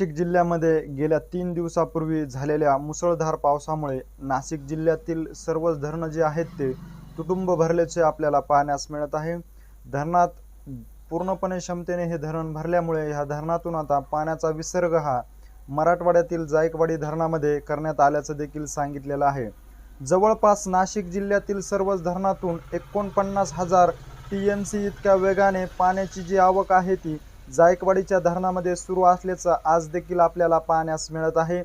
नाशिक जिल्ह्यामध्ये गेल्या तीन दिवसापूर्वी झालेल्या मुसळधार पावसामुळे नाशिक जिल्ह्यातील सर्वच धरणं जे आहेत ते तुटुंब भरल्याचे आपल्याला पाहण्यास मिळत आहे. धरणात पूर्णपणे क्षमतेने हे धरण भरल्यामुळे ह्या धरणातून आता पाण्याचा विसर्ग हा मराठवाड्यातील जायकवाडी धरणामध्ये करण्यात आल्याचं देखील सांगितलेलं आहे. जवळपास नाशिक जिल्ह्यातील सर्वच धरणातून एकोणपन्नास हजार टी एम सी इतक्या वेगाने पाण्याची जी आवक आहे ती जायकवाडीच्या धरणामध्ये सुरू असल्याचं आज देखील आपल्याला पाहण्यास मिळत आहे.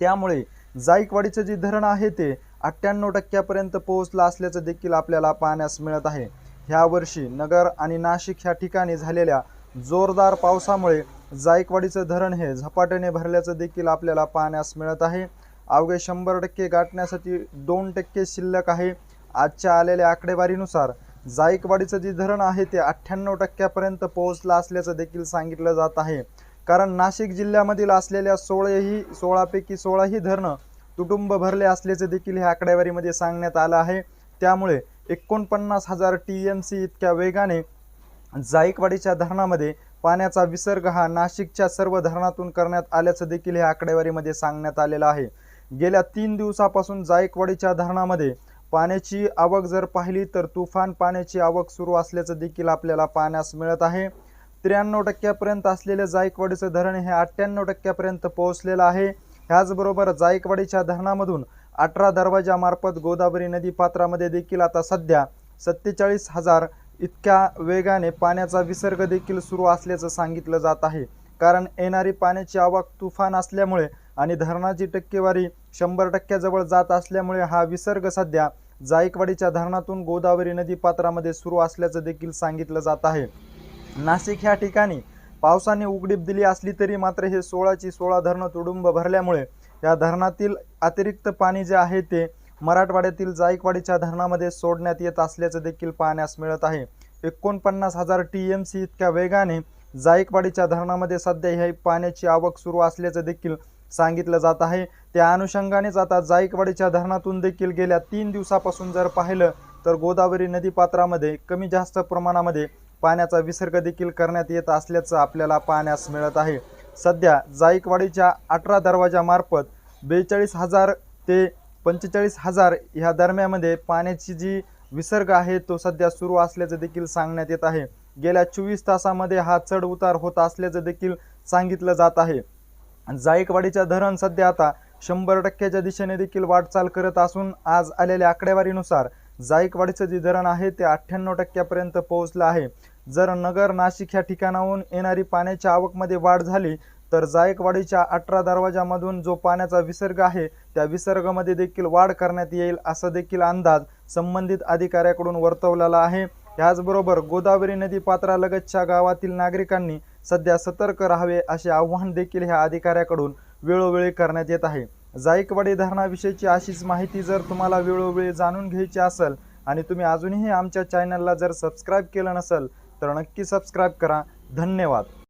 त्यामुळे जायकवाडीचं जे धरण आहे ते अठ्ठ्याण्णव टक्क्यापर्यंत पोहोचलं असल्याचं देखील आपल्याला पाहण्यास मिळत आहे. ह्या वर्षी नगर आणि नाशिक ह्या ठिकाणी झालेल्या जोरदार पावसामुळे जायकवाडीचं धरण हे झपाट्याने भरल्याचं देखील आपल्याला पाहण्यास मिळत आहे. अवघे शंभर टक्के गाठण्यासाठी दोन टक्के शिल्लक आहे. आजच्या आलेल्या आकडेवारीनुसार जायकवाडीचं जे धरण आहे ते अठ्ठ्याण्णव टक्क्यापर्यंत पोहोचलं असल्याचं देखील सांगितलं जात आहे. कारण नाशिक जिल्ह्यामधील असलेल्या सोळाही सोळापैकी सोळाही धरणं तुटुंब भरले असल्याचे देखील ह्या आकडेवारीमध्ये सांगण्यात आलं आहे. त्यामुळे एकोणपन्नास हजार टी एम सी इतक्या वेगाने जायकवाडीच्या धरणामध्ये पाण्याचा विसर्ग हा नाशिकच्या सर्व धरणातून करण्यात आल्याचं देखील ह्या आकडेवारीमध्ये सांगण्यात आलेलं आहे. गेल्या तीन दिवसापासून जायकवाडीच्या धरणामध्ये पाण्याची आवक जर पाहिली तर तुफान पाण्याची आवक सुरू असल्याचं देखील आपल्याला पाहण्यास मिळत आहे. त्र्याण्णव टक्क्यापर्यंत असलेले जायकवाडीचं धरण हे अठ्ठ्याण्णव टक्क्यापर्यंत पोहोचलेलं आहे. ह्याचबरोबर जायकवाडीच्या धरणामधून अठरा दरवाजामार्फत गोदावरी नदी पात्रामध्ये देखील आता सध्या सत्तेचाळीस हजार इतक्या वेगाने पाण्याचा विसर्ग देखील सुरू असल्याचं सांगितलं जात आहे. कारण येणारी पाण्याची आवक तुफान असल्यामुळे आणि धरणाची टक्केवारी शंभर टक्क्याजवळ जात असल्यामुळे हा विसर्ग सध्या जायकवाडीच्या धरणातून गोदावरी नदी पात्रामध्ये सुरू असल्याचं देखील सांगितलं जात आहे. नाशिक ह्या ठिकाणी पावसाने उघडीप दिली असली तरी मात्र हे सोळाची सोळा धरणं तुडुंब भरल्यामुळे या धरणातील अतिरिक्त पाणी जे आहे ते मराठवाड्यातील जायकवाडीच्या धरणामध्ये सोडण्यात येत असल्याचं देखील पाहण्यास मिळत आहे. एकोणपन्नास हजार टी एम सी इतक्या वेगाने जायकवाडीच्या धरणामध्ये सध्या ह्या पाण्याची आवक सुरू असल्याचं देखील सांगितलं जात आहे. त्या अनुषंगानेच आता जायकवाडीच्या धरणातून देखील गेल्या तीन दिवसापासून जर पाहिलं तर गोदावरी नदीपात्रामध्ये कमी जास्त प्रमाणामध्ये पाण्याचा विसर्ग देखील करण्यात येत असल्याचं आपल्याला पाहण्यास मिळत आहे. सध्या जायकवाडीच्या अठरा दरवाजामार्फत बेचाळीस हजार ते पंचेचाळीस हजार ह्या दरम्यामध्ये पाण्याची जी विसर्ग आहे तो सध्या सुरू असल्याचं देखील सांगण्यात येत आहे. गेल्या चोवीस तासामध्ये हा चढ उतार होत असल्याचं देखील सांगितलं जात आहे. जायकवाडीच्या धरण सध्या आता शंभर टक्क्याच्या दिशेने देखील वाटचाल करत असून आज आलेल्या आकडेवारीनुसार जायकवाडीचं जे धरण आहे ते अठ्ठ्याण्णव टक्क्यापर्यंत पोहोचलं आहे. जर नगर नाशिक ह्या ठिकाणाहून येणारी पाण्याच्या आवकमध्ये वाढ झाली तर जायकवाडीच्या अठरा दरवाजामधून जो पाण्याचा विसर्ग आहे त्या विसर्गामध्ये देखील वाढ करण्यात येईल असा देखील अंदाज संबंधित अधिकाऱ्याकडून वर्तवलेला आहे. याचबरोबर गोदावरी नदी पात्रालगतच्या गावातील नागरिकांनी सध्या सतर्क राहावे असे आव्हान देखील ह्या अधिकाऱ्याकडून वेळोवेळी करण्यात येत आहे. जायकवाडी धरणाविषयीची अशीच माहिती जर तुम्हाला वेळोवेळी जाणून घ्यायची असेल आणि तुम्ही अजूनही आमच्या चॅनलला जर सबस्क्राईब केलं नसेल तर नक्की सबस्क्राईब करा. धन्यवाद.